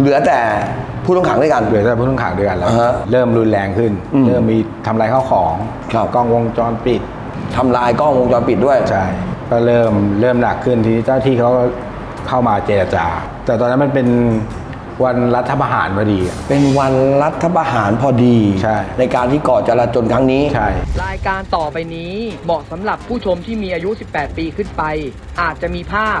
เหลือแต่ผู้ต้องขังด้วยกัน เหลือแต่ผู้ต้องขังด้วยกันแล้ว อ่าฮะเริ่มรุนแรงขึ้น อืมเริ่มมีทำลายข้าวของครับ กล้องวงจรปิด ทำลายกล้องวงจรปิดด้วย ใช่ ก็เริ่มเริ่มหนักขึ้นทีนี้เจ้าที่เขาก็เข้ามาเจรจา แต่ตอนนั้นมันเป็นวันรัฐประหารพอดีอะ เป็นวันรัฐประหารพอดีใช่ในการที่ก่อจราจนครั้งนี้ ใช่ รายการต่อไปนี้เหมาะสำหรับผู้ชมที่มีอายุ 18 ปีขึ้นไป อาจจะมีภาพ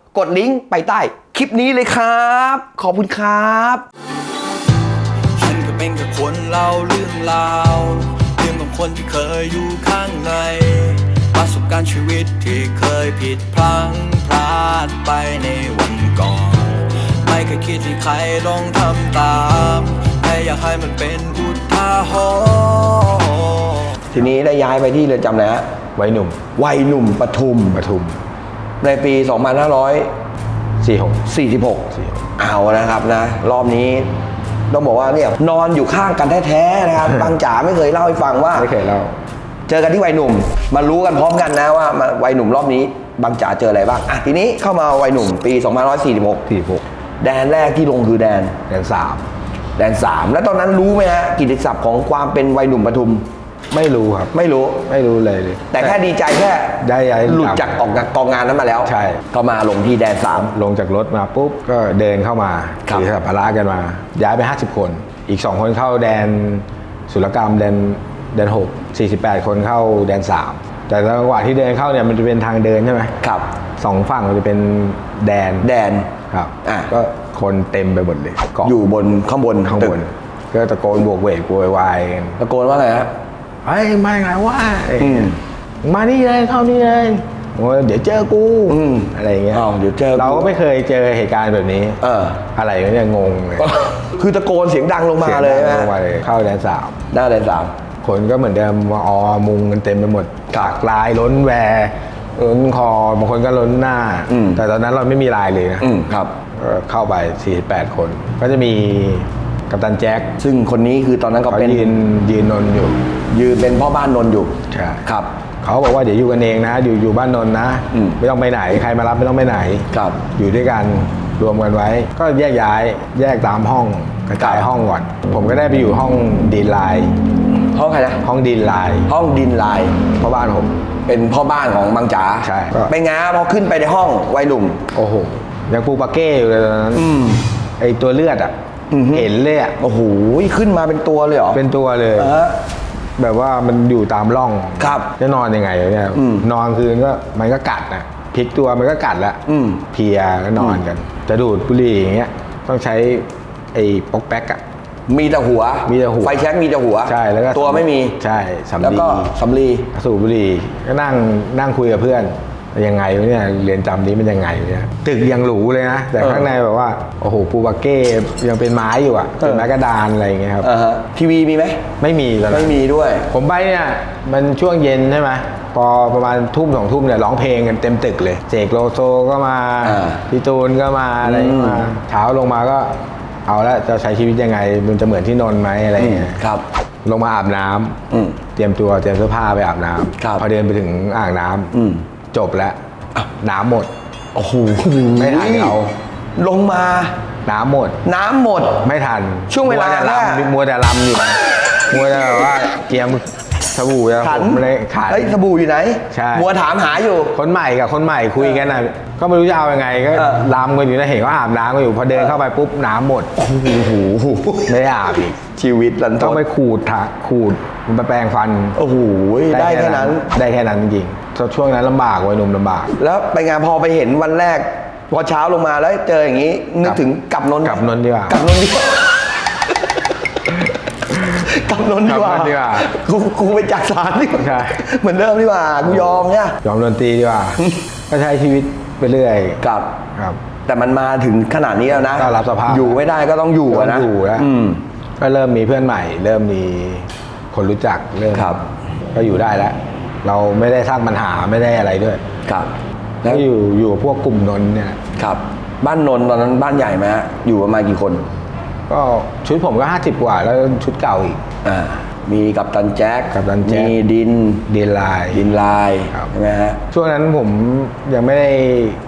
กดลิงก์ไปใต้คลิปนี้เลยครับ ขอบคุณครับฉันก็เป็นแค่คนเล่าเรื่องราวเรื่องของคนที่เคยอยู่ข้างใน ประสบการณ์ชีวิตที่เคยผิดพลั้งพลาดไปในวันก่อน ไม่เคยคิดที่ใครลองทำตามแค่อยากให้มันเป็นอุทาหรณ์ทีนี้ได้ย้ายไปที่เรือนจำนะฮะ ไว้หนุ่ม วัยหนุ่มปทุมปทุม ในปี46 2546เอานะครับนะ รอบนี้ต้องบอกว่าเนี่ยนอนอยู่ข้างกันแท้ๆนะครับ บางจ๋าไม่เคยเล่าให้ฟังว่า ไม่เคยเล่า เจอกันที่วัยหนุ่ม มารู้กันพร้อมกันนะว่ามาวัยหนุ่มรอบนี้ บางจ๋าเจออะไรบ้างอะทีนี้เข้ามาวัยหนุ่มปี2546 46แดนแรกที่ลงคือแดนแดนสามแดน3แล้วตอนนั้นรู้ไหมฮะกิตติศัพท์ของความเป็นวัยหนุ่มปทุม ไม่รู้ครับ ไม่รู้ ไม่รู้เลยเลย แต่แค่ดีใจแค่ได้ย้ายหลุดจากออกจากกองงานนั้นมาแล้ว ใช่ ก็มาลงที่แดน3ลงจากรถมาปุ๊บก็เดินเข้ามาครับถือสัมภาระกันมา ย้ายไป 50 คน อีก 2 คนเข้าแดนศุลกรรมแดนแดน6 48คนเข้าแดน3แต่จังหวะที่เดินเข้าเนี่ยมันจะเป็นทางเดินใช่ไหมครับสองฝั่งมันจะเป็นแดนแดนครับอะก็คนเต็มไปหมดเลยเกาะอยู่บนข้างบนข้างบนตึกก็ตะโกนบวกเวกโวยวายกันตะโกนว่าไงฮะ เฮ้ยมาไงวะอืม มานี่เลยเข้านี่เลยโอ้ยเดี๋ยวเจอกูอืมอะไรอย่างเงี้ยอ้าวเดี๋ยวเจอกู เราก็ไม่เคยเจอเหตุการณ์แบบนี้เออ อะไรวะเนี่ยงงเลยคือตะโกนเสียงดังลงมาเลยสีงดันะงลงมาเลยเข้าแดนสามหน้าแดนสาม คนก็เหมือนเดิมมาออมุงกันเต็มไปหมดกากลายล้นแวร์ล้นคอบางคนก็ล้นหน้า อืม แต่ตอนนั้นเราไม่มีลายเลยนะ อืมครับก็เข้าไป 48 คน ก็จะมี กัปตันแจ็คซึ่งคนนี้คือตอนนั้นก็เขาเป็นยืนยืนนนอยู่ยืนเป็นพ่อบ้านนนท์อยู่ใช่ครับ เขาบอกว่าเดี๋ยวอยู่กันเองนะ อยู่อยู่บ้านนนท์นะ อืม ไม่ต้องไปไหนใครมารับไม่ต้องไปไหน ครับ อยู่ด้วยกันรวมกันไว้ ก็แยกย้ายแยกตามห้องกระจายห้องก่อนผมก็ได้ไปอยู่ห้องดีนไลน์ห้องใครนะห้องดีนไลน์ห้องดินลาย เพราะบ้านผม เป็นพ่อบ้านของบางจ๋าใช่ก็เป็นไงพอขึ้นไปในห้องวัยหนุ่ม โอ้โหยังปูปาเก้อยู่เลยตอนนั้นอืม ไอตัวเลือดอะอือฮึ เห็นเลยอะโอ้โหขึ้นมาเป็นตัวเลยเหรอเป็นตัวเลยเออแบบว่ามันอยู่ตามร่องครับจะนอนยังไงวะเนี่ยอืมนอนคืนก็มันก็กัดนะพลิกตัวมันก็กัดแล้วอืมเพลียก็นอนกัน จะดูดบุหรี่อย่างเงี้ยต้องใช้ไอ้ป๊อกแป๊กอะมีแต่หัวมีแต่หัวไฟแช็กมีแต่หัวใช่แล้วก็ตัวไม่มีใช่สำแล้วลีก็สำลีสูบบุหรี่ก็นั่งนั่งคุยกับเพื่อน ยังไงวะเนี่ยเรียนจำนี้มันยังไงวะเนี่ยตึกยังหรูเลยนะ แต่เออข้างในแบบว่าโอ้โหปูบาเก้ยังเป็นไม้อยู่อะเป็นไม้กระดานอะไรอย่างเงี้ยครับอ่าฮะทีวีมีไหมไม่มีตอนนั้นไม่มีด้วย ผมไปเนี่ยมันช่วงเย็นใช่ไหมพอประมาณทุ่มสองทุ่มเนี่ยร้องเพลงกันเต็มตึกเลยเจกโลโซก็มาอ่าพี่ตูนก็มาอะไรก็มาอืมเช้าลงมาก็เอาละจะใช้ชีวิตยังไง มันจะเหมือนที่นนท์ไหมอะไรอย่างเงี้ยครับ ลงมาอาบน้ำอืมเตรียมตัวเตรียมเสื้อผ้าไปอาบน้ำครับพอเดินไปถึงอ่างน้ำอืม จบแล้วน้ำหมด โอ้โหไม่ทันเอาลงมา น้ำหมด น้ำหมด ไม่ทัน ช่วงเวลามัแต่แรกลำมัวแต่ลำอยู่นะมัวแต่แบบว่าเตรียมสบู่จะขันผมเลยขันเฮ้ยสบู่อยู่ไหนใช่มัวถามหาอยู่ คนใหม่กับคนใหม่คุยกันนะก็ไม่รู้จะเอายังไงก็เออลำกันอยู่นะเห็นว่าอาบน้ำกันอยู่พอเดินเข้าไปปุ๊บน้ำหมดโอ้โหไม่ได้อาบอีกชีวิตลันทต้องดไปขูดถะขูดมาแปรงฟันโอ้โหได้แค่นั้นได้แค่นั้นจริงๆ ช่วงนั้นลำบากวัยหนุ่มลำบาก แล้วไปงานพอไปเห็นวันแรก พอเช้าลงมาแล้วเจออย่างนี้ นึกถึงกลับนนท์กลับนนท์ดีกว่ากลับนนท์ดีกว่ากลับนนท์ดีกว่ากลับนนท์ดีกว่ากูกูไปจักสารดีกว่าใช่ เหมือนเดิมดีกว่ากูยอมเนี่ยยอมดนตรีดีกว่า ก็ใช้ชีวิตไปเรื่อยกลับ ครับ แต่มันมาถึงขนาดนี้แล้วนะก็รับสภาพ อยู่ไม่ได้ก็ต้องอยู่อะนะต้องอยู่แล้วอืม ก็เริ่มมีเพื่อนใหม่ เริ่มมีคนรู้จักเริ่มครับ ก็อยู่ได้แล้ว เราไม่ได้สร้างปัญหาไม่ได้อะไรด้วย ครับ แล้แล้ววอยู่อยู่กับพวกกลุ่มนนท์เนี่ย ครับ บ้านนนท์ตอนนั้นบ้านใหญ่ไหมฮะอยู่ประมาณกี่คน ก็ชุดผมก็ 50 กว่า แล้วชุดเก่าอีก อ่า มีกัปตันแจ็คกัปตันแจ็ค มีดิน เดนไลน์ ดินลายครับ ใช่ไหมฮะ ช่วงนั้นผมยังไม่ได้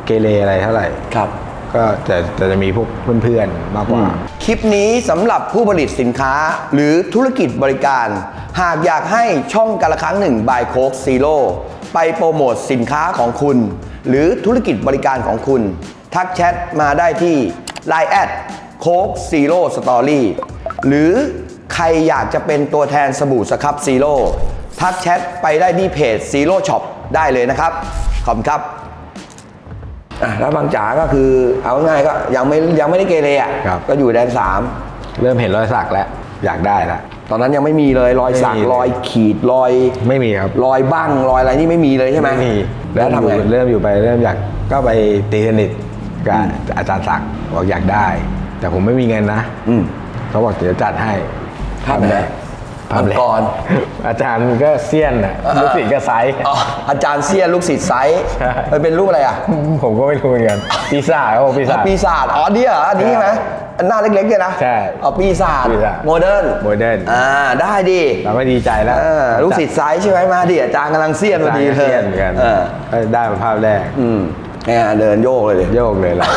เกเรอะไรเท่าไหร่ ครับ ก็แต่แต่จะมีพวกเพื่อนๆมากกว่า คลิปนี้สำหรับผู้ผลิตสินค้าหรือธุรกิจบริการ หากอยากให้ช่องกันละครั้งหนึ่งบายโคกซีโร่ไปโปรโมทสินค้าของคุณ หรือธุรกิจบริการของคุณ ทักแชทมาได้ที่ Line แอดโคกซีโร่สตอรี่หรือใครอยากจะเป็นตัวแทนสบู่สครับซีโร่ทักแชทไปได้ที่เพจซีโร่ช็อปได้เลยนะครับ ขอบคุณครับ อะแล้วบางจ๋าก็คือเอาง่ายๆก็ยังไม่ยังไม่ได้เกเรอะครับ ก็อยู่แดนสามเริ่มเห็นรอยสักแล้ว อยากได้แล้ว ตอนนั้นยังไม่มีเลยรอยสักไม่มีเลยรอยขีดรอยไม่มีครับรอยบ้างรอยอะไรนี่ไม่มีเลยใช่ไหมไม่มีแล้เริ่วมทำอไง ยู่เริ่มอยู่ไปเริ่มอยากก็ไปตีสนิทกับอาจารย์ศักดิ์บอกอยากได้ แต่ผมไม่มีเงินนะอืมเขาบอกเดี๋ยวจัดให้ภาพไหนภาพแรมังกรอาจารย์ก็เซียนอะลูกศิษย์ก็ไซส์อ๋ออาจารย์เซียนลูกศิษย์ไซส์ใช่มันเป็นรูปอะไรอะ ผมก็ไม่รู้เหมือนกัน ปีศาจเขาบอกปีศาจปีศาจอ๋อนี่เหรออันนี้ใช่ไหมอันหน้าเล็กๆเนี่ยนะ ใช่อ๋อปีศาจปีศาจโมเดิร์นโมเดิร์นอ่าได้ดิเราก็ดีใจแล้วเออลูกศิษย์ไซส์ใช่ไหมมาดิอาจารย์กำลังเซียนพอดีอาเลจารยย์ก็เซียนเหมือนกันเออก็ได้มาภาพแรกอืมเนี่ยเดินโยกเลยดิโยกเลยล่ะ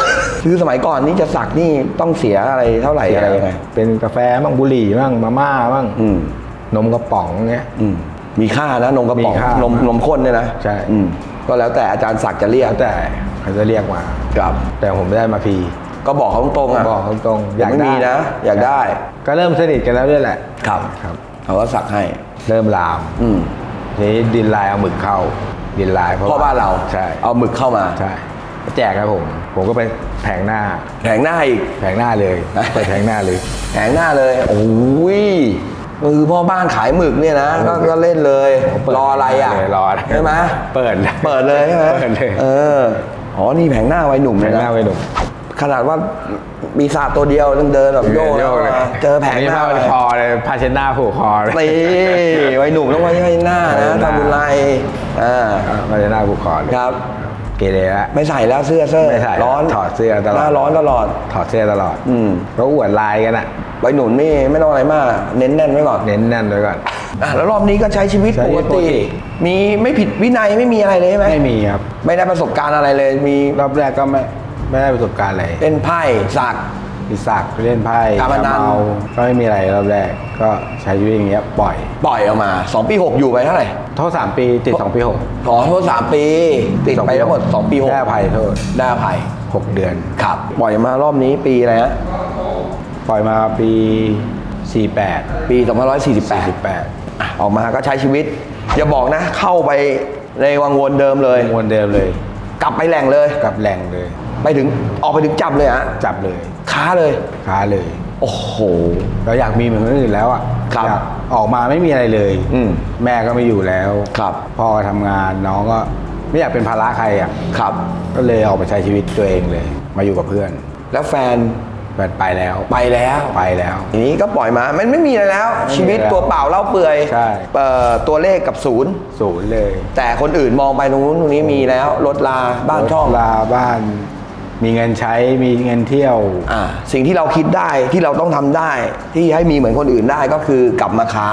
คือสมัยก่อนนี่จะสักนี่ต้องเสียอะไรเท่าไหร่อะไรยังไงเป็นกาแฟบ้างบุหรี่บ้างมาม่าบ้างอืม นมกระป๋องเงี้ย อืมมีค่านะนมกระป๋องมีค่านมนมข้นเนี่ยนะใช่ อืมก็แล้วแต่อาจารย์ศักดิ์จะเรียกแล้วแต่เขาจะเรียกมา ครับ แต่ผมได้มาฟรีก็บอกเขาตรงๆอะบอกตรงๆอยากมีนะ อยากได้ ก็เริ่มสนิทกันแล้วด้วยแหละครับ ครับ เขาก็สักให้ เริ่มลาม อืมทีนี้ดินลายเอาหมึกเข้า ดินลายเพราะพ่อบ้านเราใช่ เอาหมึกเข้ามาใช่แจกครับผม ผมก็ไปแผงหน้า แผงหน้าอีก แผงหน้าเลย ไปแผงหน้าเลย แผงหน้าเลย โอ้ย คือพ่อบ้านขายหมึกเนี่ยนะก็ก็เล่นเลยผมเปิดรออะไรอะเลยรออะไรใช่ไหมเปิดเปิดเลยใช่ไหมเปิดเลยเอออ๋อนี่แผงหน้าไว้หนุ่มแผเลยงหนะน้าไว้หนุ่มขนาดว่ามีศาสตร์ตัวเดียวต้องเดินแบบโยกโยกเลยมาเจอแผงนี่หน้าผ้าพันคอเลยผ้าเช็ดหน้าผูกคอเลยนี่ไว้หนุ่มต้องไว้ให้หน้านะไว้หน้าทำบุญไรอ่าผ้าเช็ดหน้าผูกคอเลยครับ เกเรละไม่ใส่แล้วเสื้อเสื้อไม่ใส่ร้อนถอดเสื้อตลอดหน้าร้อนตลอดถอดเสื้อตลอด อืมแล้วอวดลายกันอะ ไว้หนุนนี่ไม่ต้องอะไรมาก เน้นแน่นไว้ก่อนเน้นแน่นไว้ก่อน อะแล้วรอบนี้ก็ใช้ชีวิตใช้ปชีวิกตปกติ ติ มีไม่ผิดวินัยไม่มีอะไรเลยใช่ไหมไม่มีครับ ไม่ได้ประสบการณ์อะไรเลย มีรอบแรกก็ไม่ไม่ได้ประสบการณ์อะไรเล่นไพ่สัก พิศักเล่นไพ่การพนัน เมาก็ไม่มีอะไรรอบแรกก็ใช้ชีวิตอย่างเงี้ยปล่อยปล่อยออกมา2ปี6อยู่ไปเท่าไหร่โทษสามปีติดสองปีหกขอโทษ3ปี ติดไปทั้งหมด2ปี6ได้อภัยโทษได้อภัยหกเดือน ครับ ปล่อยมารอบนี้ปีอะไรฮะ ปล่อยมาปี 48 ปี 2548 48อะออกมาก็ใช้ชีวิต อย่าบอกนะ เข้าไปในวังวนเดิมเลย วนเดิมเลย กลับไปแหล่งเลยกลับแหล่งเลย ไปถึงออกไปถึงจับเลยฮะจับเลยค้าเลย ค้าเลย โอ้โห เราอยากมีเหมือนคนอื่นแล้วอะครับอยากออกมาไม่มีอะไรเลยอืมแม่ก็ไม่อยู่แล้วครับ พ่อก็ทำงานน้องก็ไม่อยากเป็นภาระใครอะ ครับ ก็เลยออกมาใช้ชีวิตตัวเองเลย มาอยู่กับเพื่อน แล้วแฟน แฟนไปแล้ว ไปแล้วไปแล้ว ทีนี้ก็ปล่อยมา มันไม่มีอะไรแล้วไม่มีชีวิตแล้วตัวเปล่าเล่าเปื่อยใช่ เอ่อตัวเลขกับศูนย์ ศูนย์เลยแต่คนอื่นมองไปตรงนู้นตรงนี้มีแล้วรถลาบ้านช่อง ลาบ้าน มีเงินใช้มีเงินเที่ยว อ่าสิ่งที่เราคิดได้ที่เราต้องทำได้ ที่ให้มีเหมือนคนอื่นได้ก็คือกลับมาค้า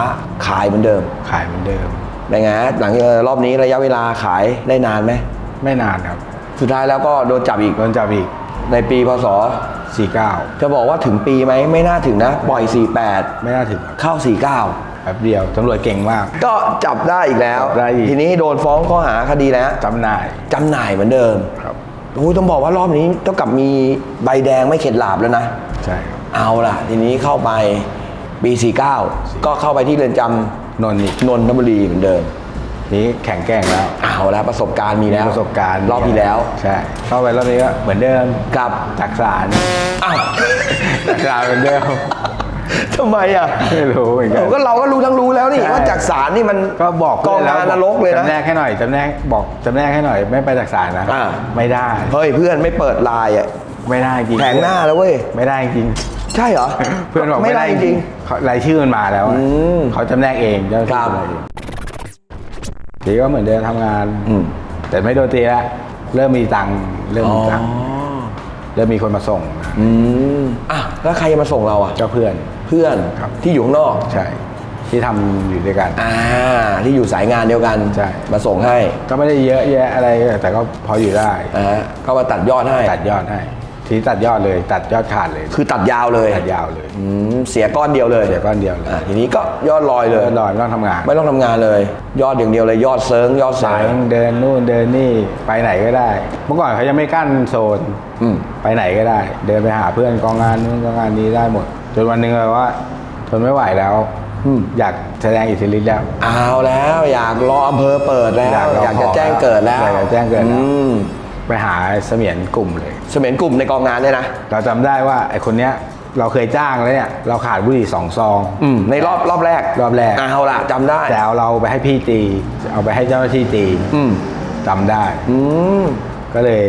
ขายเหมือนเดิมขายเหมือนเดิม เป็นไงฮะหลังจากรอบนี้ระยะเวลาขายได้นานไหมไม่นานครับ สุดท้ายแล้วก็โดนจับอีกโดนจับอีกในปีพศ 49 จะบอกว่าถึงปีไหมไม่น่าถึงนะ ปล่อย 48 ไม่น่าถึงครับเข้าแป๊บเดียวตำรวจเก่งมาก49ก็จับได้อีกแล้ว จับได้อีก ทีนี้โดนฟ้องข้อหาคดีแล้วจำหน่ายจำหน่ายเหมือนเดิมครับ โอ้ยต้องบอกว่ารอบนี้เท่ากับมีใบแดงไม่เข็ดหลาบแล้วนะ ใช่ครับ เอาล่ะ ทีนี้เข้าไปปี 49 ก็เข้าไปที่เรือนจนนท์อีกำนนทบุรีเหมือนเดิม นี้แข่งแกร่งแล้วเอาแล้วประสบการณ์มีแล้วประสบการณ์รอบที่แล้วใช่เข้าไปรอบนี้ก็เหมือนเดิมกับจักสารอ้าวจักสารเหมือนเดิมทำไมอะไม่รู้เหมือนกัเออก็เราก็รู้ทั้งรู้แล้วนี่ใช่ว่าจากสารนี่มันก็บอกกองงานนรกเลยนะจำแนกให้หน่อยจำแนกบอกจำแนกให้หน่อยไม่ไปจักสารนะอ่าไม่ได้เฮ้ยเพื่อนไม่เปิดไลน์อะไม่ได้จริงแผงหน้าแล้วเว้ยไม่ได้จริงใช่เหรอเพื่อนบอกไม่ไม่ได้ได้จจริริงงเขารายชื่อมันมาแล้วอะอืมเขาจำแนกเองเจ้าหน้าที่ ครับจำแนกเองทีก็เหมือนเดิมทำงาน อืมแต่ไม่โดนตีแล้วเริ่มมีตังค์เริ่มมีตังค์เริ่มมีคนมาส่งนะอืมอะแล้วใครจะมาส่งเราอะเจ้าเพื่อน เพื่อนครับ ที่อยู่ข้างนอกใช่ ที่ทำอยู่ด้วยกัน อ่าที่อยู่สายงานเดียวกันใช่ มาส่งให้ก็ไม่ได้เยอะแยะอะไรแต่ก็พออยู่ได้อ่าก็มาตัดยอดให้ตัดยอดให้ ทีนี้ตัดยอดเลย ตัดยอดขาดเลยคือตัดยาวเลยตัดยาวเลยอืมเสียก้อนเดียวเลยเสียก้อนเดียวเลยอะทีนี้ก็ยอดลอยเลยเดินลอยไม่ต้องทำงาน ไม่ต้องทำงานเลย ยอดอย่างเดียวเลยยอดเซิร์งยอดสาสายยเดินนู่นเดินนี่ไปไหนก็ได้ เมื่อก่อนเขายังไม่กั้นโซน อืม ไปไหนก็ได้ เดินไปหาเพื่อนกองงานนู้นกองงานนี้ได้หมด จนวันหนึ่งเลยว่า ทนไม่ไหวแล้วอืม อยากแสดงอิทธิฤทธิ์แล้ว เอาแล้วอยากรออำเภอเปิดแล้ว อยากรออยากจะแจ้งเกิดแล้วอยากจะแจ้งเกิดแล้ว อืม ไปหาเสมียนกลุ่มเลย เสมียนกลุ่มในกองงานเนี่ยนะ เราจำได้ว่าไอคนเนี้ยเราเคยจ้างแล้วเนี่ยเราขาดบุหรี่สองซอง อืมในรอบรอบแรกรอบแรก เอาละจำได้ แต่เอาเราไปให้พี่ตี เอาไปให้เจ้าหน้าที่ตีอืมจำได้ อืม ก็เลย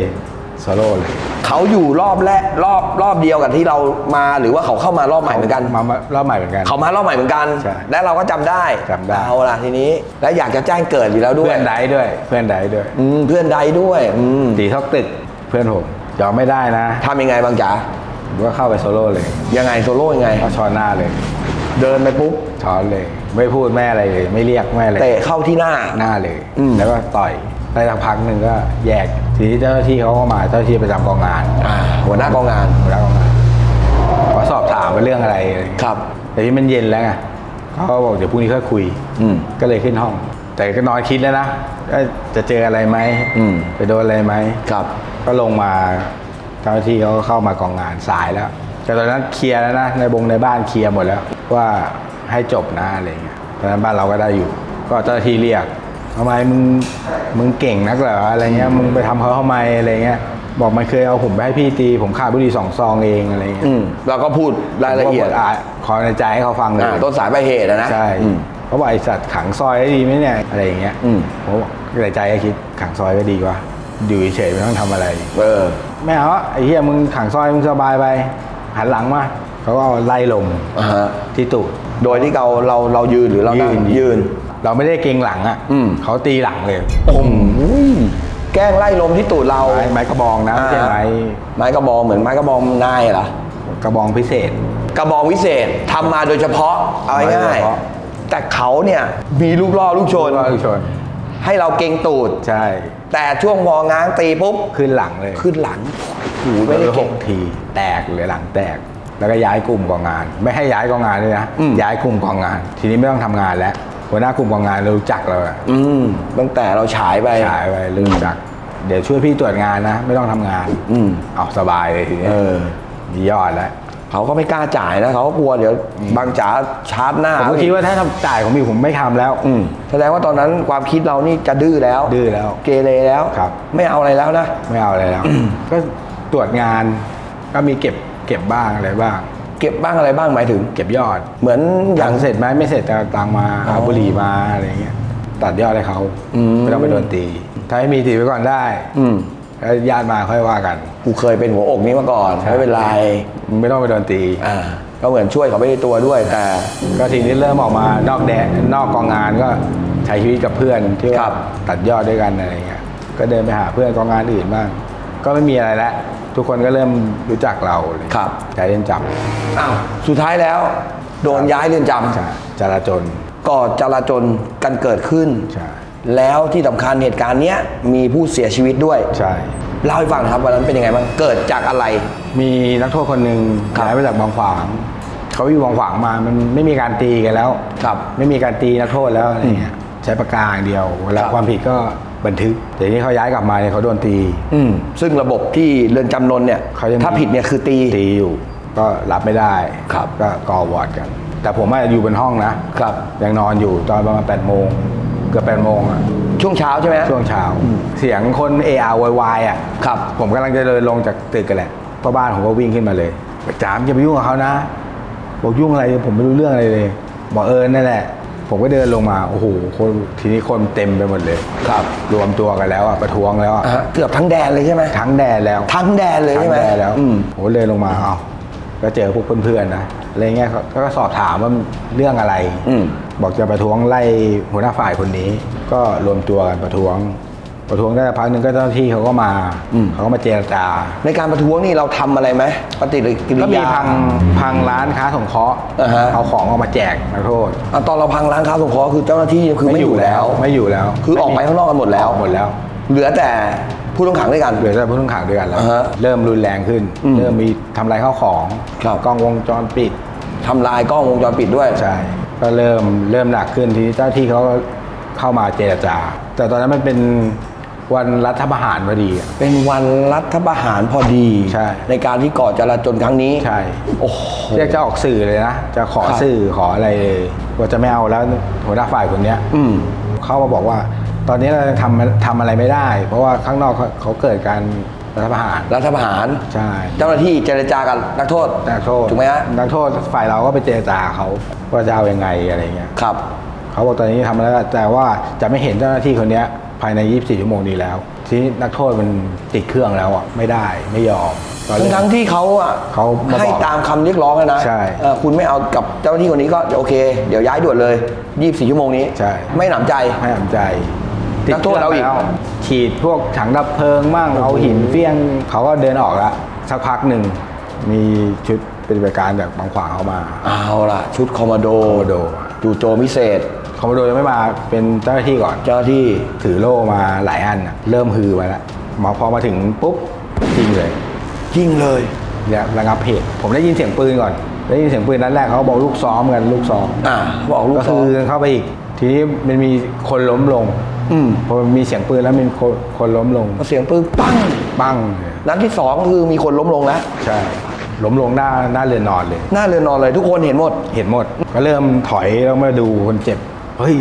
โซโล่เลยเขาอยู่รอบแรกรอบรอบเดียวกับที่เรามาหรือว่าเขาเข้ามารอบใหม่เหมือนกัน มามารอบใหม่เหมือนกัน เขามารอบใหม่เหมือนกัน ใช่และเราก็จำได้จำได้ เอาละทีนี้ แล้วอยากจะแจ้งเกิดอยู่แล้วด้วยเพื่อนไดด้วย เพื่อนไดด้วยอืมเพื่อนใดด้วยอืมตีทอกตึกเพื่อนผมยอมไม่ได้นะทำยังไงบางจ๋าผมก็เข้าไปโซโล่เลยยังไงโซโล่ยังไง เข้าช้อนหน้าเลย เดินไปปุ๊บช้อนเลย ไม่พูดแม่อะไรเลย ไม่เรียกแม่อะไรเตะเข้าที่หน้า หน้าเลย อืม แล้วก็ต่อย ได้สักพักหนึ่งก็แยก ทีนี้เจ้าหน้าที่เขาก็มาเจ้าหน้าที่ประจำกองงานอ่าหัวหน้ากองงาน หัวหน้ากองงานขอสอบถามว่าเรื่องอะไรอะไรอย่างเงี้ย ครับ แต่ที่มันเย็นแล้วไงเขาก็บอกเดี๋ยวพรุ่งนี้ค่อยคุย อืมก็เลยขึ้นห้อง แต่ก็นอนคิดแล้วนะว่าจะเจออะไรไหมอืมไปโดนอะไรไหม ครับ ก็ลงมาเจ้าหน้าที่เขาก็เข้ามากองงานสายแล้ว แต่ตอนนั้นเคลียร์แล้วนะในบงในบ้านเคลียร์หมดแล้ว ว่าให้จบนะอะไรเงี้ยตอนนั้นบ้านเราก็ได้อยู่ ก็เจ้าหน้าที่เรียก ทำไมมึงมึงเก่งนักเหรออะไรเงี้ยมึงไปทำเขาทำไมอะไรเงี้ยบอกมันเคยเอาผมไปให้พี่ตี ผมขาดบุหรี่สองซองเองอะไรเงี้ยอืมเราก็พูดรายละเอียดผมก็บอกขอในใจให้เขาฟังเลยอ่าต้นสายปลายเหตุอะนะใช่อืม เขาบอกไอสัตว์ขังซอยได้ดีไหมเนี่ยอะไรอย่างเงี้ยอืม ผมบอกในใจก็คิดขังซอยก็ดีกว่าอยู่เฉยๆไม่ต้องทำอะไร เออ ไม่เอาอะไอ้เหี้ยมึงขังซอยมึงสบายไป หันหลังมาเขาก็เอาไล่ลงอ่าฮะ ที่ตูด โดยที่เราเราเรายืนหรือเรานั่งยืน เราไม่ได้เกรงหลังอะอืม เขาตีหลังเลยโอ้โหแกล้งไล่ลมที่ตูดเราไม้ไม้กระบองนะไม่ใช่ไม้ไม้กระบองเหมือนไม้กระบองนายเหรอ กระบองพิเศษ กระบองวิเศษทำมาโดยเฉพาะเอาง่ายโดยเฉพาะ ๆแต่เขาเนี่ยมีลูกล่อลูกชนว่าลูกชนให้เราเกรงตูด ใช่ แต่ช่วงพอง้างตีปุ๊บขึ้นหลังเลยขึ้นหลังหูไม่ได้หเก่ง กทีแตกเลยหลังแตก แล้วก็ย้ายกลุ่มกองงาน ไม่ให้ย้ายกองงานเลยนะอืม ย้ายกลุ่มกองงาน ทีนี้ไม่ต้องทำงานแล้ว หัวหน้ากลุ่มกองงานรู้จักเราอะอืมตั้งแต่เราฉายไป ฉายไปรู้จัก เดี๋ยวช่วยพี่ตรวจงานนะ ไม่ต้องทำงานอืม เอาสบายเลยทีนี้เออ มียอดแล้ว เขาก็ไม่กล้าจ่ายนะเขาก็กลัวเดี๋ยวบางจ๋าชาร์จหน้าผมก็คิดว่าถ้าทำจ่ายผมอีกผมไม่ทำแล้ว อืมแสดงว่าตอนนั้นความคิดเรานี่จะดื้อแล้วดื้อแล้วเกเรแล้วครับ ไม่เอาอะไรแล้วนะ ไม่เอาอะไรแล้ว ก็ตรวจงานก็มีเก็บเก็บบ้างอะไรบ้างเก็บบ้างอะไรบ้างหมายถึงเก็บยอด เหมือนออย่าย่างงเสร็จไหมไม่เสร็จจะเอาตังค์มาอ๋อเอาบุหรี่มาอะไรเงี้ยตัดยอดให้เขาอืมไม่ต้องไปโดนตี ถ้าไม่มีตีไปก่อนได้ อืมแล้วญาติมาค่อยว่ากัน กูเคยเป็นหัวอกนี้มาก่อนไม่เป็นไรไม่ต้องไปโดนตีอ่าก็เหมือนช่วยเขาไม่ได้ตัวด้วย แต่ ก็ทีนี้เริ่มออกมานอกแดนนอกกองงานก็ใช้ชีวิตกับเพื่อนที่ครัว่าบตัดยอดด้วยกันอะไรเงี้ยก็เดินไปหาเพื่อนกองงานอื่นบ้างก็ไม่มีอะไรแล้ว ทุกคนก็เริ่มรู้จักเราเลยครับใจเล่นจับอ้าวสุดท้ายแล้ว โดนย้ายเรือนจใช่จราจนำก่อจราจนกันเกิดขึ้น ใช่ แล้วที่สำคัญเหตุการณ์เนี้ยมีผู้เสียชีวิตด้วยใช่ เล่าให้ฟังหน่อยครับวันนั้นเป็นยังไงบ้างเกิดจากอะไร มีนักโทษคนหนึ่งครับย้ายมาจากบางขวาง เขาอยู่บางขวางมามันไม่มีการตีกันแล้ว ครับ ไม่มีการตีนักโทษแล้วอะไรเงี้ยใช้ปากกาอย่างเดียวเวลาครับ ความผิดก็ บันทึกแต่ที่เขาย้ายกลับมาเนี่ยเขาโดนตี อืมซึ่งระบบที่เรือนจำนนท์เนี่ย เขายังถ้าผิดเนี่ยคือตี ตีอยู่ ก็รับไม่ได้ครับ ก็กอวอร์ดกัน แต่ผมอะอยู่บนห้องนะครับ ยังนอนอยู่ตอนประมาณ8ปดโมงเกือบ8ปดโมงอะช่วงเช้าใช่ไหมช่วงเช้าเสียงคนเออาวายอะ ครับ ผมกำลังจะเดินลงจากตึกกันแหละพ่อบ้านผมก็วิ่งขึ้นมาเลยบอกจามอย่าไปยุ่งกับเขานะ บอกยุ่งอะไรผมไม่รู้เรื่องอะไรเลย บอกเออนั่นแหละ ผมก็เดินลงมาโอ้โหคนทีนี้คนเต็มไปหมดเลยครับ รวมตัวกันแล้วอะประท้วงแล้วอะอะเกือบทั้งแดนเลยใช่ไหมทั้งแดนแล้ว ทั้งแดนเลยทั้ใช่งไหมแดนแล้วอืมโอ้เดินลงมาเอ้าก็เจอพวกเพื่อนๆนะอะไรเงี้ยเขาก็สอบถามว่าเรื่องอะไร อืม บอกจะประท้วงไล่หัวหน้าฝ่ายคนนี้ ก็รวมตัวกันประท้วง ประท้วงได้สักพักหนึ่งก็เจ้าหน้าที่เขาก็มาอืม เขาก็มาเจรจา ในการประท้วงนี่เราทำอะไรไหมปฏิกิริยาก็มีพังพังร้านค้าส่งเคราะห์อ่าฮะ เอาของออกมาแจกนักโทษอะตอนเราพังร้านค้าส่งเคราะห์คือเจ้าหน้าที่คือไม่อยู่แล้ว ไม่อยู่แล้วคือออกไปข้างนอกกันหมดแล้ว ออหมดแล้วเหลือแต่ผู้ต้องขังด้วยกัน เหลือแต่ผู้ต้องขังด้วยกันแล้วอ่าฮะเริ่มรุนแรงขึ้น อืมเริ่มมีทำลายข้าวของครับ กล้องวงจรปิดทำลายกล้องวงจรปิดด้วย ใช่ก็เริ่มเริ่มหนักขึ้นทีนี้เจ้าหน้าที่เขาก็เข้ามาเจรจา แต่ตอนนั้นมันเป็น วันรัฐประหารพอดีอะ เป็นวันรัฐประหารพอดีใช่ในการที่ก่อจราจนครั้งนี้ใช่โอ้โหเรียกจะออกสื่อเลยนะ จะขอครับสื่อขออะไรเลยว่าจะไม่เอาแล้วหัวหน้าฝ่ายคนเนี้ย อืม เขามาบอกว่า ตอนนี้เราทำทำอะไรไม่ได้ เพราะว่าข้างนอกเขาเขาเกิดการรัฐประหาร รัฐประหาร ใช่ เจ้าหน้าที่เจรจากับนักโทษนักโทษถูกไหมฮะนักโทษฝ่ายเราก็ไปเจรจาเขาว่าจะเอายังไงอะไรเงี้ยครับ เขาบอกตอนนี้ทำแล้วแต่ว่าจะไม่เห็นเจ้าหน้าที่คนเนี้ย ภายใน 24 ชั่วโมงนี้แล้ว ทีนี้นักโทษมันติดเครื่องแล้วอะไม่ได้ไม่ยอมก็เลยทั้งทั้งๆที่เขาอะเขามาบอกให้ตามคำเรียกร้องแล้วนะใช่เอ่อคุณไม่เอากับเจ้าหน้าที่คนนี้ก็โอเค เดี๋ยวย้ายด่วนเลย 24 ชั่วโมงนี้ ใช่ ไม่หนำใจ ให้อ่ำใจนักโทษเอาอีก แล้วฉีดพวกถังดับเพลิงมั่งเอาหินเฟี้ยงเขาก็เดินออกแล้วสักพักหนึ่งมีชุดปฏิบัติการจากบางขวางเข้ามา เอาล่ะ ชุดคอมมานโดคอมมานโด จู่โจมพิเศษ คอมมานโดยังไม่มาเป็นเจ้าหน้าที่ก่อนเจ้าหน้าที่ถือโล่มาหลายอันน่ะเริ่มฮือมาแล้วมาพอมาถึงปุ๊บยิงเลยยิงเลย เนี่ยระงับเหตุผมได้ยินเสียงปืนก่อนได้ยินเสียงปืนนัดแรกเขาบอกลูกซ้อมกันลูกซ้อมอ่าบอกลูกก็ซคืออเข้าไปอีก ทีนี้มันมีคนล้มลงอืมพอมีเสียงปืนแล้วมีคนคนล้มลงเสียงปืนปั้งปั้งนัดที่สองคือมีคนล้มลงแล้วใช่ล้มลงหน้าหน้าเรือนนอนเลย หน้าเรือนนอนเลยทุกคนเห็นหมด เห็นหมดก็เริ่มถอยแล้วมาดูคนเจ็บ เฮ้ย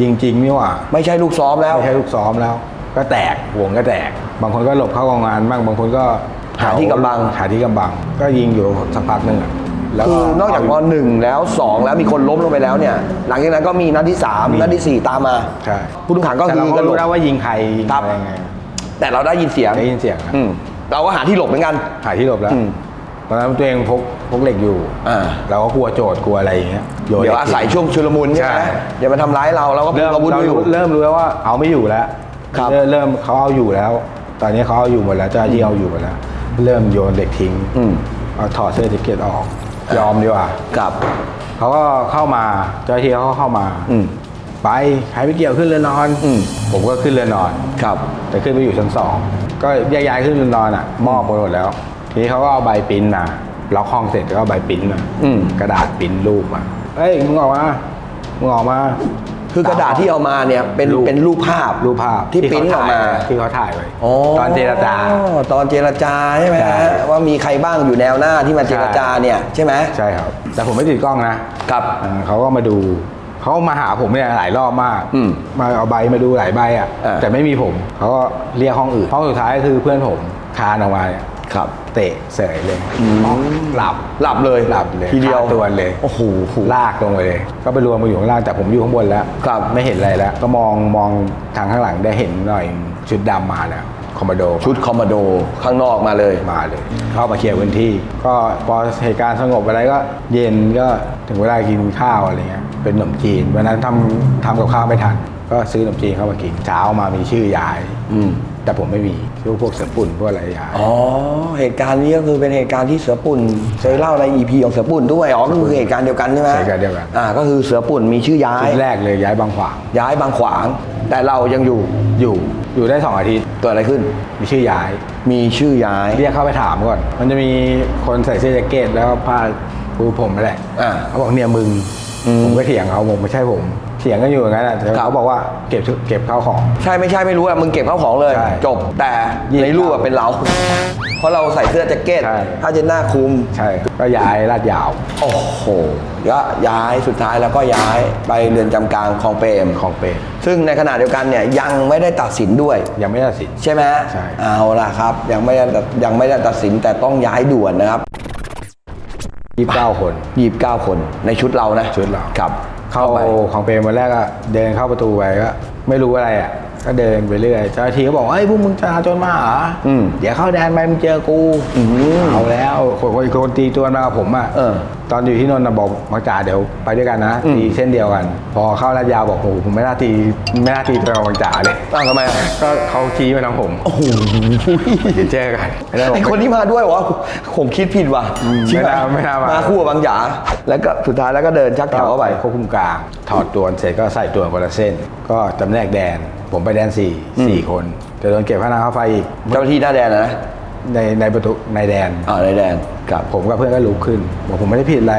ยิงจริงนี่หว่า ไม่ใช่ลูกซ้อมแล้ว ไม่ใช่ลูกซ้อมแล้ว ก็แตกวงก็แตก บางคนก็หลบเข้ากองงานบ้างบางคนก็หาที่กำบัง หาที่กำบัง ก็ยิงอยู่สักพักหนึ่งอะแล้วคือนอกจากว่าหนึ่งแล้วสองแล้วมีคนล้มลงไปแล้วเนี่ย หลังจากนั้นก็มีนัดที่สามนัดที่สี่ตามมาใช่ผู้ต้องขังก็แต่คืเราอก็กันหลรู้บแล้วว่ายิงใครยิงครับ อะไรยังไงแต่เราได้ยินเสียงได้ยินเสียงครับอืมเราก็หาที่หลบเหมือนกัน หาที่หลบแล้ว อืม ตอนนั้นตัวเองพกพกเหล็กอยู่อ่า เราก็กลัวโจทย์กลัวอะไรอย่างเงี้ยโนเดี๋ยวหล็กอาศัยช่วงชุลมุนใช่ไหมใช่เดี๋ยวมาทำร้ายเราเราก็พเริ่กมอาวุธเราไว้อยู่ เริ่มรู้แล้วว่าเอาไม่อยู่แล้วครับ เริ่มเริ่มเขาเอาอยู่แล้ว ตอนนี้เขาเอาอยู่หมดแล้วเจ้าหน้าที่เอาอยู่หมดแล้ว เริ่มโยนเหล็กทิ้งอืมเอาถอดเสื้อแจ็คเก็ตออก ยอมดีกว่า กับ เขาก็เข้ามาเจ้าหน้าที่เขาก็เข้ามาอืมไปใครไม่เกี่ยวขึ้นเรือนนอนอืม ผมก็ขึ้นเรือนนอน ครับ แต่ขึ้นไปอยู่ชั้นสองก็แยกย้ายขึ้นเรือนนอนอะมอบไปหมดแล้ว ทีนี้เขาก็เอาใบปริ้นมาล็อกห้องเสร็จก็เอาใบปริ้นมา อืมกระดาษปริ้นรูปมาเอ้ยมึงออกมามึงออกมา คือกระดาษที่เอามาเนี่ยเป็นรูป เป็นรูปภาพรูปภาพที่ปริ้นออกมาที่เขาถ่ายไว้อ๋อตอนเจรจา ตอนเจรจาใช่ไหมใช่ฮะว่ามีใครบ้างอยู่แนวหน้าที่มาเจรจาเนี่ยใช่ไหมใช่ครับ แต่ผมไม่ติดกล้องนะครับอ่าเขาก็มาดูเขามาหาผมเนี่ยหลายรอบมากอืมมาเอาใบมาดูหลายใบอะอ่าแต่ไม่มีผมเขาก็เรียกห้องอื่นห้องสุดท้ายก็คือเพื่อนผมคานออกมาเนี่ย ครับเตะเสยเลยอืมหลับหลับเลยหลับเลยทีเดียวขาตัวเลยโอ้โหลากลงไปเลย ก็ไปรวมมาอยู่ข้างล่างแต่ผมอยู่ข้างบนแล้วครับไม่เห็นอะไรแล้ว ก็มองมองทางข้างหลังได้เห็นหน่อยชุดดำมาแล้วคอมมานโดชุดคอมมานโดข้างนอกมาเลยมาเลย เข้ามาเคลียร์พื้นที่ ก็พอเหตุการณ์สงบอะไรก็เย็นก็ถึงเวลากินข้าวอะไรเงี้ยเป็นขนมจีนวันนั้นทำทำกับข้าวไม่ทัน ก็ซื้อขนมจีนเข้ามากินเช้ามามีชื่อยาย อืม แต่ผมไม่มีชื่อพวกเสือปุ่นพวกอะไรยายอ๋อเหตุการณ์นี้ก็คือเป็นเหตุการณ์ที่เสือปุ่นเคยเล่าใน EP ของเสือปุ่นด้วยอ๋อก็คือเหตุการณ์เดียวกันใช่ไหมเหตุการณ์เดียวกันอ่าก็คือเสือปุ่นมีชื่อย้ายชุดแรกเลยย้ายบางขวาง ย้ายบางขวาง แต่เรายังอยู่อยู่อยู่ได้สองอาทิตย์เกิดอะไรขึ้น มีชื่อย้าย มีชื่อย้ายเรียกเข้าไปถามก่อน มันจะมีคนใส่เสื้อแจ็คเก็ตแล้วก็ผ้าปูผมนั่นแหละอ่าเขาบอกเนี่ยมึงอืมผมก็เถียงเขาบอกไม่ใช่ผม เถียงกันอยู่อย่างนั้นอะแต่ครับ เขาบอกว่าเก็บเก็บข้าวของ ใช่ไม่ใช่ไม่รู้อะมึงเก็บข้าวของเลย ใช่จบแต่ยิงในรูปอะเป็นเรา เพราะเราใส่เสื้อแจ็คเก็ตใช่ ผ้าเช็ดหน้าคลุม ใช่ก็ย้ายลาดยาวโอ้โหก็ย้ายสุดท้ายแล้วก็ย้ายไปเรือนจำกลางคลองเปรมของเปรมซึ่งในขณะเดียวกันเนี่ยยังไม่ได้ตัดสินด้วย ยังไม่ตัดสิน ใช่ไหมใช่ เอาล่ะครับ ยังไม่ได้ตัดยังไม่ได้ตัดสินแต่ต้องย้ายด่วนนะครับยี่สิบเก้าคนยี่สิบเก้าคนในชุดเรานะชุดเรา ครับ เข้าไปของเปรมวันแรกก็เดินเข้าประตูไปก็ไม่รู้อะไรอะ ก็เดินไปเรื่อยเจ้าหน้าที่ก็บอกว่าเฮ้ยพวกมึงจราจนมาเหรออมเดี๋ยวเข้าแดนไปมึงเจอกูอืมเอาแล้วคนคนคนตีตัวมากับผมอะเออ ตอนอยู่ที่นนท์นะบอกมาจ่าเดี๋ยวไปด้วยกันนะอืมตีเส้นเดียวกัน พอเข้าลาดยาวบอกโอ้โหผมไม่น่าตีไม่น่าตีตัวกับบางจ่าเลยอ้าวทำไมอะก็เขาชี้มาทางผมโอ้โหเดี๋ยวเจอกันไอ้นั่นบอกไอคนนี้มาด้วยวะผมคิดผิดว่ะอืมชิบหยไม่น่าไม่น่ามา คู่กับบางหยาแล้วก็สุดท้ายแล้วก็เดินชักแถวเข้าไปควบคุมกลางถอดตัวเสร็จก็ใส่ตัวคนละเส้น ก็จำแนกแดน ผมไปแดนสี่อืมสี่คนจะโดนเก็บค่าน้ำค่าไฟอีกเจ้าหน้าที่หน้าแดนนะนะในในประตูในแดนอ่าในแดนครับผมกับเพื่อนก็ลุกขึ้นบอกผมไม่ได้ผิดอะไร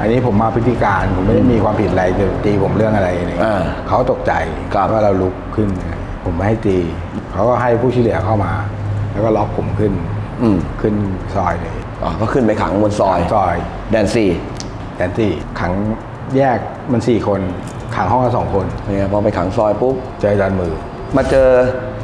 อันนี้ผมมาพฤติการผมไม่ได้มีความผิดอะไรจะตีผมเรื่องอะไรเนี่ยอ่าเขาตกใจครับว่าเราลุกขึ้น ผมไม่ให้ตี เขาก็ให้ผู้ช่วยเหลือเข้ามา แล้วก็ล็อกผมขึ้นอืมขึ้นซอยเลยอ๋อก็ขึ้นไปขังบนซอยซอย แดนสี่แดนตี้ขังแยกมันสี่คน ขังห้องละสองคนเนี่ยพอไปขังซอยปุ๊บ เจอจานมือมาเจอ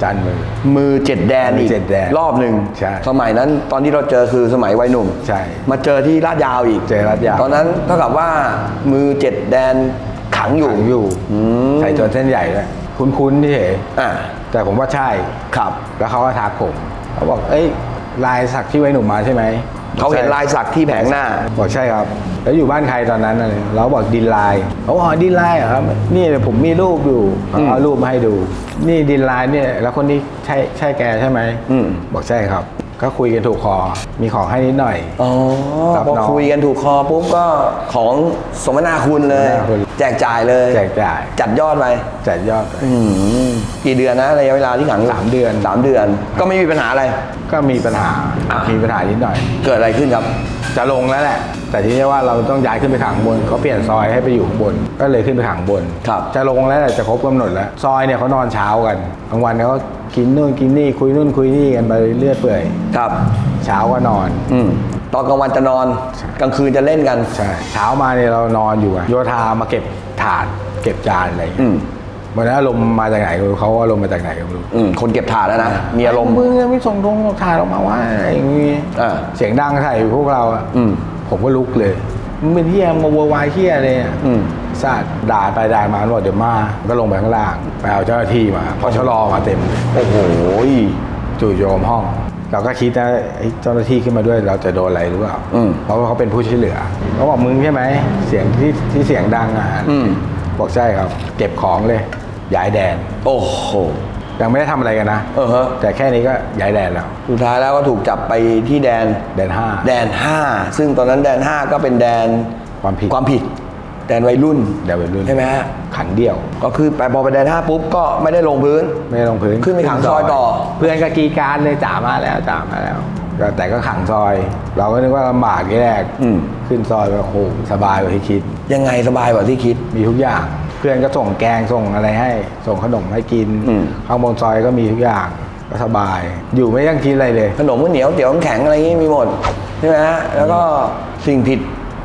จานมือ มือเจ็ดแดนอีกมือเจ็ดแดนรอบหนึ่งใช่สมัยนั้นตอนที่เราเจอคือสมัยวัยหนุ่มใช่มาเจอที่ลาดยาวอีกเจอลาดยาว ตอนนั้นเท่ากับว่ามือเจ็ดแดนขังอยู่ขังอยู่อืมใส่จนเส้นใหญ่เลยคุ้นๆที่เห็นอ่าแต่ผมว่าใช่ ครับแล้วเขาก็ทักผมเขาบอก เอ้ยลายสักที่ไว้หนุ่มมาใช่ไหมเขาเห็นใช่ลายสักที่แผงหน้า บอกใช่ครับ แล้วอยู่บ้านใครตอนนั้นอะไรเราบอกดินลายเขาบอกอ๋อดินลายเหรอครับ นี่ผมมีรูปอยู่เขาเอารูปมาให้ดู นี่ดินลายเนี่ย แล้วคนนี้ใช่ใช่แกใช่ไหมอืม บอกใช่ครับ ก็คุยกันถูกคอ มีของให้นิดหน่อย อ๋อรับพอน้องคุยกันถูกคอปุ๊บก็ของสมนาคุณเลย สมนาคุณ แจกจ่ายเลย แจกจ่ายจัดยอดไปจัดยอดไป อืมกี่เดือนนะระยะเวลาที่ขังสามเดือน สามเดือน ก็ไม่มีปัญหาอะไร ก็มีปัญหาอะมีปัญหานิดหน่อย เกิดอะไรขึ้นครับ จะลงแล้วแหละ แต่ทีนี้ว่าเราต้องย้ายขึ้นไปขังบนเขาเปลี่ยนซอยให้ไปอยู่ข้างบน ก็เลยขึ้นไปขังบน ครับจะลงแล้วแหละจะครบกำหนดแล้ว ซอยเนี่ยเขานอนเช้ากันกลางวันเขากินนู่นกินนี่คุยนู่นคุยนี่กันไปเรื่อยเปื่อยครับ เช้าก็นอน อืมตอนกลางวันจะนอนใช่กลางคืนจะเล่นกันใช่เช้ามาเนี่ยเรานอนอยู่อะโยธามาเก็บถาดเก็บจานอะไรอย่างอืเงี้ยม วันนั้นอารมณ์มาจากไหนก็ไม่รู้เขาก็อารมณ์มาจากไหนก็ไม่รู้อืมคนเก็บถาดแล้วนะ มีอารมณ์มึงยังไม่ส่งตรงถาดออกมาว่าอะไรอย่างงี้อ่าเสียงดังใส่พวกเราอะอืมผมก็ลุกเลยมึงเป็นเฮียมาโวยวายเฮียเลยอะอืม สาดด่าไปด่ามาบอกเดี๋ยวมาก็ลงไปข้างล่างไปเอาเจ้าหน้าที่มาพอชะลอมาเต็มเลย โอ้โหจู่โจมห้อง เราก็คิดนะไอ้เจ้าหน้าที่ขึ้นมาด้วยเราจะโดนอะไรหรือเปล่าอืมเพราะว่าเขาเป็นผู้ช่วยเหลือเขาบอกมึงใช่ไหมเสียงที่ที่เสียงดังอะอืม บอกใช่ครับ เก็บของเลย ย้ายแดน โอ้โห ยังไม่ได้ทำอะไรกันนะ เออฮะ แต่แค่นี้ก็ย้ายแดนแล้ว สุดท้ายแล้วก็ถูกจับไปที่แดน แดนห้า แดน 5 ซึ่งตอนนั้นแดน 5 ก็เป็นแดนความผิด ความผิด แดนวัยรุ่น แดนวัยรุ่นใช่ไหมฮะ ขังเดี่ยว ก็คือไปพอไปแดน 5 ปุ๊บก็ไม่ได้ลงพื้น ไม่ได้ลงพื้นขึ้นไปขังซอยต่อ เพื่อนก็กรีดกรารเลยจ่ามาแล้วจ่ามาแล้วก็แต่ก็ขังซอย เราก็นึกว่าลำบากที่แรกอืม ขึ้นซอยไปโอ้โหสบายกว่าที่คิด ยังไงสบายกว่าที่คิด มีทุกอย่าง เพื่อนก็ส่งแกงส่งอะไรให้ ส่งขนมให้กินอืม ข้างบนซอยก็มีทุกอย่างก็สบาย อยู่ไม่ต้องคิดอะไรเลย ขนมข้าวเหนียวเตี๋ยวน้ำแข็งอะไรอย่างงี้มีหมดใช่ไหมฮะแล้วก็สิ่งผิด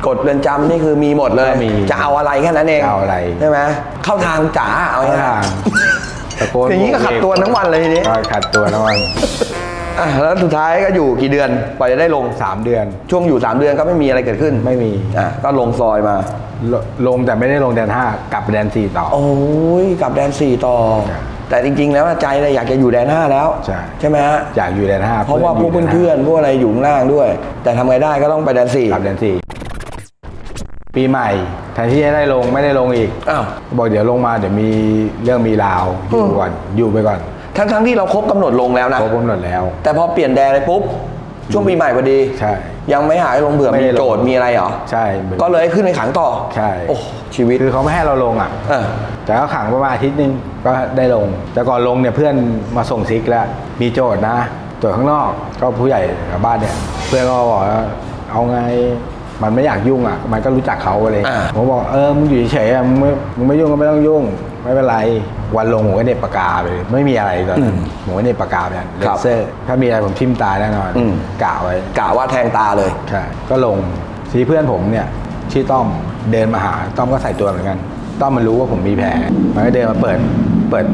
กฎเรือนจำนี่คือมีหมดเลย ก็มีจะเอาอะไรแค่นั้นเองจะเอาอะไร ใช่ไหมเข้าทางจ๋าเอาทุแค่กอนั้ย่างนตะโกนอย่างนี้ก็ขัดตัวทั้งวันเลยทีนี้ก็ขัดตัวทั้งวัน อะแล้วสุดท้ายก็อยู่กี่เดือนกว่าจะได้ลงสามเดือนช่วงอยู่ 3 เดือนก็ไม่มีอะไรเกิดขึ้นไม่มีอะก็ลงซอยมา ลลงแต่ไม่ได้ลงแดนห้ากลับแดนสี่ต่อ โอ้ยกลับแดน 4 ต่อ ครับแต่จริง ๆ แล้วใจเลยอยากจะอยู่แดน 5 แล้วใช่ใช่ไหมฮะอยากอยู่แดนห้าเพราะว่าพวกเพื่อนๆพวกอะไรอยู่ข้างล่างด้วย แต่ทำไงได้ก็ต้องไปแดนๆกลับแดนสี่ปีใหม่แทนที่จะได้ลงไม่ได้ลงอีก4อ้าว บอกเดี๋ยวลงมาเดี๋ยวมีเรื่องมีราวอยู่อืมก่อนอยู่ไปก่อน ทั้งๆที่เราครบกำหนดลงแล้วนะ ครบกำหนดแล้ว แต่พอเปลี่ยนแดนเลยปุ๊บ ช่วงปีใหม่พอดี ใช่ ยังไม่หายลงเบื่อไม่มีได้ลงโจทย์มีอะไรเหรอใช่ ก็เลยขึ้นไปขังต่อใช่โอ้ชีวิตคือเขาไม่ให้เราลงอะ เออ แต่ก็ขังประมาณอาทิตย์หนึงก็ได้ลง แต่ก่อนลงเนี่ยเพื่อนมาส่งซิกแล้ว มีโจทย์นะโจทย์ข้างนอกก็ผู้ใหญ่กับบ้านเนี่ย เพื่อนก็บอกว่าเอาไงมันไม่อยากยุ่งอะ มันก็รู้จักเขาอะไรอ่า ผมบอกเออมึงอยู่เฉยๆอะมึงไม่มึงไม่ยุ่งก็ไม่ต้องยุ่ง ไม่เป็นไร วันลงผมก็เน็บปากกาไปเลยไม่มีอะไรตอนนั้นผมก็เน็บปากกาไปเลยเลครับเซอร์ ถ้ามีอะไรผมทิ่มตายแน่นอนอืมกะไว้กะว่าแทงตาเลยใช่ก็ลงทีเพื่อนผมเนี่ยชื่อต้อมเดินมาหาต้อมก็ใส่ตัวเหมือนกัน ต้อมมันรู้ว่าผมมีแผลมันก็เดินมาเปิดเปิด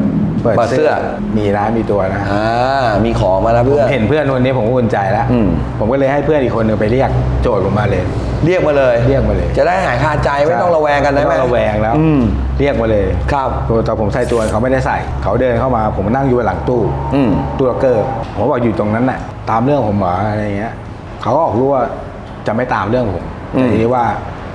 เปิดเปิดเสื้เสื้ออมีนะมีตัวนะอ่ามีของมาแล้วผเพื่มอน เห็นเพื่อนคนนี้ผมก็อุ่นใจแล้วอืม ผมก็เลยให้เพื่อนอีกคนหนึงไปเรียกโจทย์ผมมาเลย เรียกมาเลยเรียกมาเลย จะได้หายคาใจไม่ต้องระแวงกันได้ไม่ไหมต้องระแวงแล้วอืม เรียกมาเลยครับแต่ผมใส่ตัวเขาไม่ได้ใส่ เขาเดินเข้ามาผมนั่งอยู่หลังตู้อืม ตู้ล็อกเกอร์ผมบอกอยู่ตรงนั้นน่ะ ตามเรื่องผมเหรออะไรเงี้ยเขาก็ออกรู้ว่าจะไม่ตามเรื่องผมอืม แต่ทีนี้ว่า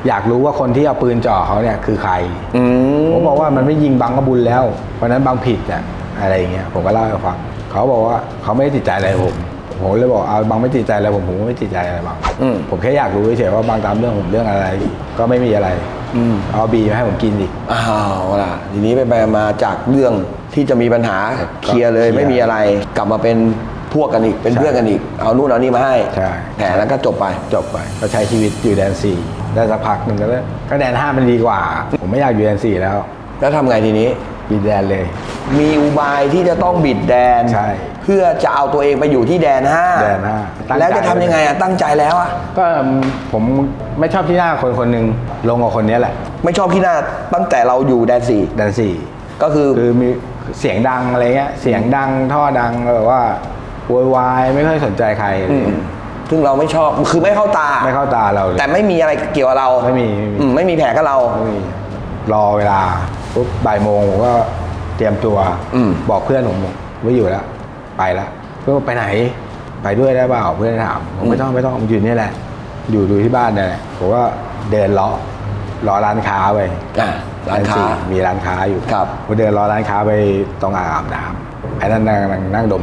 อยากรู้ว่าคนที่เอาปืนจ่อเขาเนี่ยคือใครอืมผมบอกว่ามันไม่ยิงบังกระบุญแล้ววันนั้นบังผิดอะอะไรอย่างเงี้ยผมก็เล่าให้เขาฟังเขาบอกว่าเขาไม่ได้ติดใจอะไรผมผมเลยบอกเอาบังไม่ติดใจอะไรผมผมก็ไม่ติดใจอะไรบังอืมผมแค่อยากรู้เฉยๆว่าบังตามเรื่องผมเรื่องอะไร ก็ไม่มีอะไรอืมเอาบีมาให้ผมกินอีกอ้าวล่ะทีนี้ไปไปมาจากเรื่องที่จะมีปัญหาเคลียร์เลยเคลียร์ไม่มีอะไรกลับมาเป็นพวกกันอีกเป็นใช่เพื่อนกันอีกเอานู่นเอานี่มาให้ใช่แผลแล้วก็จบไปจบไป ก็ใช้ชีวิตอยู่แดนสี่ ได้สักพักหนึ่งก็เลยก็แดนห้ามันดีกว่า ผมไม่อยากอยู่แดนสี่แล้วแล้วทำไงทีนี้ บินแดนเลย มีอุบายที่จะต้องบิดแดน ใช่เพื่อจะเอาตัวเองไปอยู่ที่แดนห้าแดนห้าตั้งใจ แล้วจะทำยังไงอะตั้งใจแล้วอะก็ผมไม่ชอบที่หน้าคนคนหนึ่งลงกับคนนี้แหละ ไม่ชอบที่หน้าตั้งแต่เราอยู่แดนสี่แดนสี่ก็คือคือมีเสียงดังอะไรเงี้ยเสียงดังท่อดังแบบว่าโวยวายไม่ค่อยสนใจใครอะไรอืมเงี้ย ซึ่งเราไม่ชอบคือไม่เข้าตา ไม่เข้าตาเราเลย แต่ไม่มีอะไรเกี่ยวกับเราไม่มีไม่มี อืไม่มีแผลกับเรา ไม่มีรอเวลาปุ๊บบ่ายโมงผมก็เตรียมตัวอืม บอกเพื่อนผมว่าอยู่แล้ว ไปแล้วเพื่อนบอกไปไหน ไปด้วยได้เปล่าเพื่อนถามผมไม่ต้องไม่ต้องผมอยู่นี่แหละ อยู่ดูที่บ้านเนี่ยแหละผมก็เดินเลาะรอร้านค้าไปอะร้านค้าสี่มีร้านค้าอยู่ครับ ผมเดินรอร้านค้าไปตรงอ่างอาบน้ำไอ้นั่นนั่งนั่งนั่งดม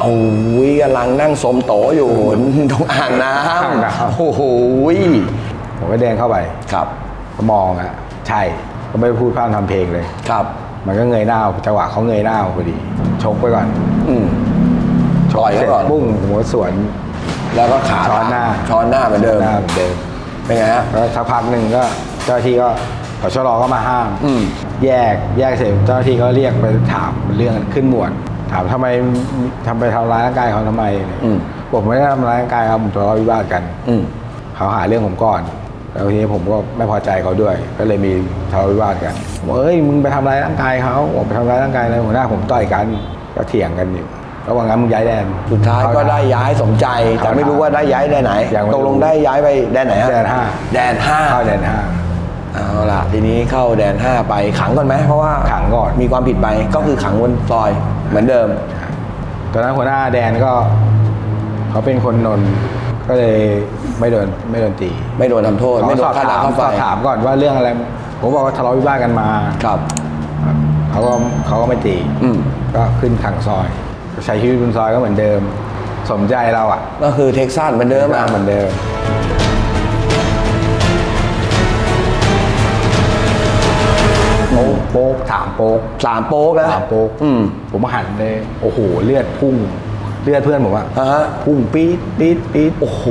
โอ้ยกำลังนั่งสมโตอยู่ตรงอ่างน้อ่างน้ำำโอ้โหผมก็เดินเข้าไปครับก็มองอะใช่ก็ไม่ได้พูดพร่ำทำเพลงเลยครับ มันก็เงยหน้าจังหวะเขาเงยหน้าพอดีชกไปก่อน อืมต่อยเสเขาร็จก่อนปุ้งผมก็สวน แล้วก็ขาช้อนหน้าช้อนหน้าเหมือนเดิมหน้าเหมือนเดิมเป็นไงฮะแล้วสักพักหนึ่งก็เจ้าหน้าที่ก็ขอชะลอก็มาห้ามอืมแยกแยกเสร็จเจ้าหน้าที่ก็เรียกไปถามเรื่องขึ้นหมวด ถามทำไมทำไปทำร้ายร่างกายเขาทำไมอืม ผมไม่ได้ทำร้ายร่างกายครับผมทะเลาะวิวาทกัน อืม เขาหาเรื่องผมก่อน แล้วทีนี้ผมก็ไม่พอใจเขาด้วย ก็เลยมีทะเลาะวิวาทกันบอกเอ้ยมึงไปทำร้ายร่างกายเขาบอกไปทำร้ายร่างกายอะไรหัวหน้าผมต่อยกันก็เถียงกันอยู่ระหว่างนั้นมึงย้ายแดน สุดท้ายก็ได้ย้ายสมใจ แต่ไม่รู้ว่าได้ย้ายแดนไหนยังไม่รู้ตกลงได้ย้ายไปแดนไหนฮะแดนห้า แดนห้าเข้าแดนห้า เอาล่ะ ทีนี้เข้าแดนห้าไปขังก่อนไหมเพราะว่าขังก่อน มีความผิดไปก็คือขังบนซอย เหมือนเดิม ตอนนั้นหัวหน้าแดนก็ เขาเป็นคนนนท์ก็เลยไม่โดนไม่โดนตีไม่โดนทำโทษเขาไม่โดสอนบค่าถามน้ำค่าไฟสอบถามก่อนว่าเรื่องอะไร ผมบอกว่าทะเลาะวิวาทกันมา ครับ เขาก็เขาก็ไม่ตีอืม ก็ขึ้นขังซอย ใช้ชีวิตบนซอยก็เหมือนเดิม สมใจเราอะก็คือเท็กซัสเหมือนเดิมอะ เหมือนเดิม โป๊กโป๊กถามโป๊กสามโป๊กนะถามโป๊กอืมผมหันเลยโอ้โหเลือดพุ่งเลือดเพื่อนผมอะฮะพุ่งปี๊ดปี๊ดปี๊ดโอ้โห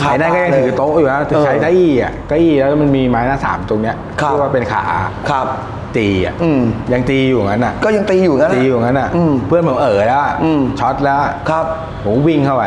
ขาไอ้นั่นก็ยังถือโต๊ะอยู่นะเออใช้เก้าอี้อะเก้าอี้แล้วมันมีไม้หน้าสามตรงเนี้ยครับที่ว่าเป็นขาครับตีอะอืมยังตีอยู่งั้นอะ ก็ยังตีอยู่งั้นตีน่ะอยู่งั้นอะอืมเพื่อนผมเอ๋อแล้วอะอืมช็อตแล้วอะครับผมวิ่งเข้าไป